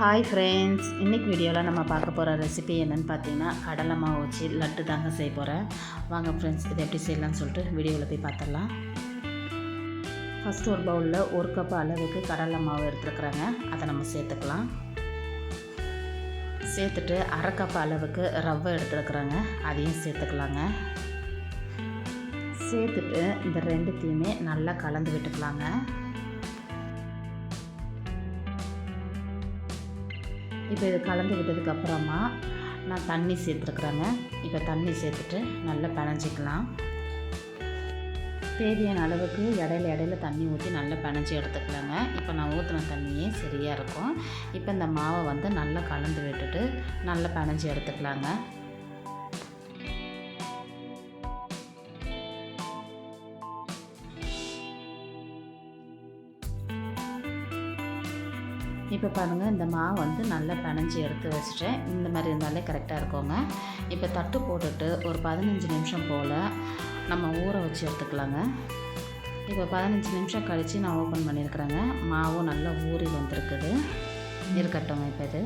Hi friends இன்றைக்கி வீடியோவில் நம்ம பார்க்க போகிற ரெசிபி என்னென்னு பார்த்தீங்கன்னா கடலை மாவு வச்சு லட்டு தாங்க செய்ய போகிறேன் வாங்க ஃப்ரெண்ட்ஸ் இதை எப்படி செய்யலாம்னு சொல்லிட்டு வீடியோவில் போய் பார்த்துடலாம். ஃபஸ்ட்டு ஒரு பவுலில் ஒரு கப் அளவுக்கு கடலை மாவு எடுத்துருக்குறாங்க. அதை நம்ம சேர்த்துக்கலாம். சேர்த்துட்டு அரை கப் அளவுக்கு ரவை எடுத்துருக்குறாங்க. அதையும் சேர்த்துக்கலாங்க. சேர்த்துட்டு இந்த ரெண்டுத்தையுமே நல்லா கலந்து விட்டுக்கலாங்க. இப்போ இது கலந்து விட்டதுக்கு அப்புறமா நான் தண்ணி சேர்த்துருக்குறேங்க. இப்போ தண்ணி சேர்த்துட்டு நல்லா பிணைஞ்சிக்கலாம். தேவையான அளவுக்கு இடையில இடையில தண்ணி ஊற்றி நல்லா பிணைஞ்சி எடுத்துக்கலாங்க. இப்போ நான் ஊற்றின தண்ணியே சரியாக இருக்கும். இப்போ இந்த மாவை வந்து நல்லா கலந்து விட்டுட்டு நல்லா பிணைஞ்சி எடுத்துக்கலாங்க. இப்போ பாருங்கள் இந்த மாவு வந்து நல்லா பிணைஞ்சி எடுத்து வச்சுட்டேன். இந்த மாதிரி இருந்தாலே கரெக்டாக இருக்கோங்க. இப்போ தட்டு போட்டுட்டு ஒரு பதினஞ்சு நிமிஷம் போல் நம்ம ஊற வச்சு எடுத்துக்கலாங்க. இப்போ பதினஞ்சு நிமிஷம் கழித்து நான் ஓப்பன் பண்ணியிருக்கிறேங்க. மாவும் நல்லா ஊறி வந்திருக்குது. இருக்கட்டும் இப்போ இது.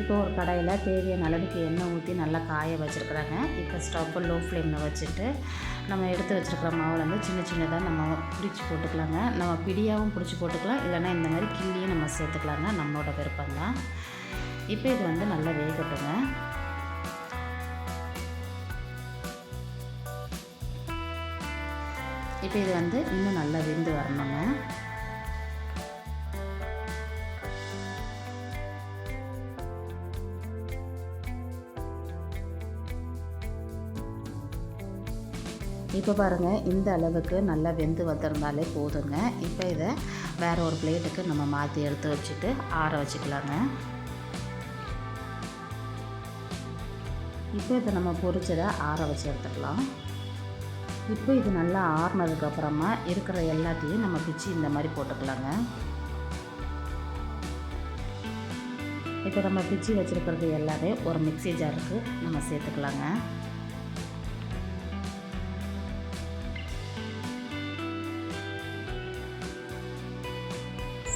இப்போ ஒரு கடையில் தேவையான அளவுக்கு எண்ணெய் ஊற்றி நல்லா காய வச்சுருக்குறாங்க. இப்போ ஸ்டவ்வை லோ ஃப்ளேமில் வச்சுட்டு நம்ம எடுத்து வச்சுருக்கிற மாவில் வந்து சின்ன சின்னதாக நம்ம பிடிச்சி போட்டுக்கலாங்க. நம்ம பிடியாகவும் பிடிச்சி போட்டுக்கலாம். இல்லைனா இந்த மாதிரி கிள்ளியும் நம்ம சேர்த்துக்கலாங்க. நம்மளோட விருப்பம் தான். இப்போ இது வந்து நல்லா வேகட்டுங்க. இப்போ இது வந்து இன்னும் நல்லா வெந்து வரணுங்க. இப்போ பாருங்கள் இந்த அளவுக்கு நல்லா வெந்து வந்திருந்தாலே போதுங்க. இப்போ இதை வேறு ஒரு பிளேட்டுக்கு நம்ம மாற்றி எடுத்து வச்சுட்டு ஆற வச்சுக்கலாங்க. இப்போ இதை நம்ம பொரிச்சதை ஆற வச்சு எடுத்துக்கலாம். இப்போ இது நல்லா ஆறுனதுக்கப்புறமா இருக்கிற எல்லாத்தையும் நம்ம பிச்சு இந்த மாதிரி போட்டுக்கலாங்க. இப்போ நம்ம பிச்சு வச்சுருக்கிறது எல்லாமே ஒரு மிக்சி ஜாருக்கு நம்ம சேர்த்துக்கலாங்க.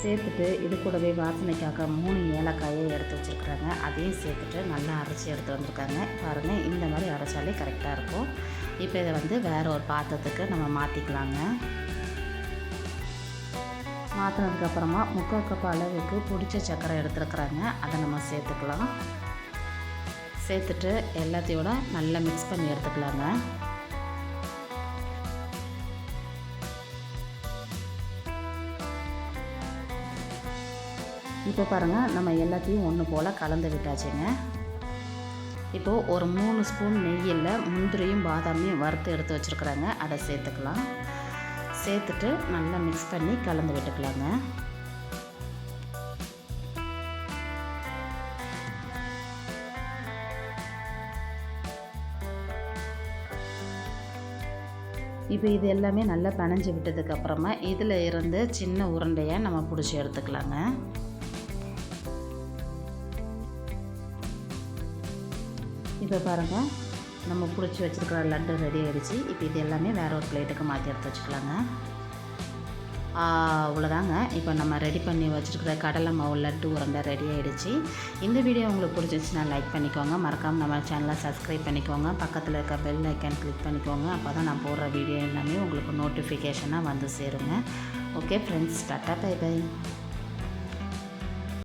சேர்த்துட்டு இது கூடவே வாசனைக்காக மூணு ஏலக்காயை எடுத்து வச்சுருக்குறாங்க. அதையும் சேர்த்துட்டு நல்லா அரைச்சி எடுத்து வந்திருக்காங்க. பாருங்கள் இந்த மாதிரி அரைச்சாலே கரெக்டாக இருக்கும். இப்போ இதை வந்து வேறு ஒரு பாத்திரத்துக்கு நம்ம மாற்றிக்கலாங்க மாற்றினதுக்கப்புறமா முக்கால் கப் அளவுக்கு பிடிச்ச சக்கரை எடுத்துருக்குறாங்க. அதை நம்ம சேர்த்துக்கலாம். சேர்த்துட்டு எல்லாத்தையோட நல்லா மிக்ஸ் பண்ணி எடுத்துக்கலாங்க. இப்போ பாருங்கள் நம்ம எல்லாத்தையும் ஒன்று போல் கலந்து விட்டாச்சுங்க. இப்போது ஒரு மூணு ஸ்பூன் நெய்யில் முந்திரியும் பாதாமையும் வறுத்து எடுத்து வச்சுருக்குறாங்க. அதை சேர்த்துக்கலாம். சேர்த்துட்டு நல்லா மிக்ஸ் பண்ணி கலந்து விட்டுக்கலாங்க. இப்போ இது எல்லாமே நல்லா பனைஞ்சு விட்டதுக்கப்புறமா இதில் இருந்து சின்ன உருண்டையை நம்ம பிடிச்சி எடுத்துக்கலாங்க. இப்போ பாருங்கள் நம்ம பிடிச்சி வச்சுருக்கிற லட்டு ரெடி ஆகிடுச்சு இப்போ இது எல்லாமே வேறு ஒரு பிளேட்டுக்கு மாற்றி எடுத்து வச்சுக்கலாங்க. அவ்வளோதாங்க. இப்போ நம்ம ரெடி பண்ணி வச்சுருக்கிற கடலை மாவு லட்டு உருண்டை ரெடி ஆகிடுச்சு இந்த வீடியோ உங்களுக்கு பிடிச்சிருச்சுன்னா லைக் பண்ணிக்கோங்க. மறக்காமல் நம்ம சேனலை சப்ஸ்கிரைப் பண்ணிக்கோங்க. பக்கத்தில் இருக்க பெல் ஐக்கான் கிளிக் பண்ணிக்கோங்க. அப்போ தான் நான் போடுற வீடியோ எல்லாமே உங்களுக்கு நோட்டிஃபிகேஷனாக வந்து சேருங்க. Okay friends tata bye bye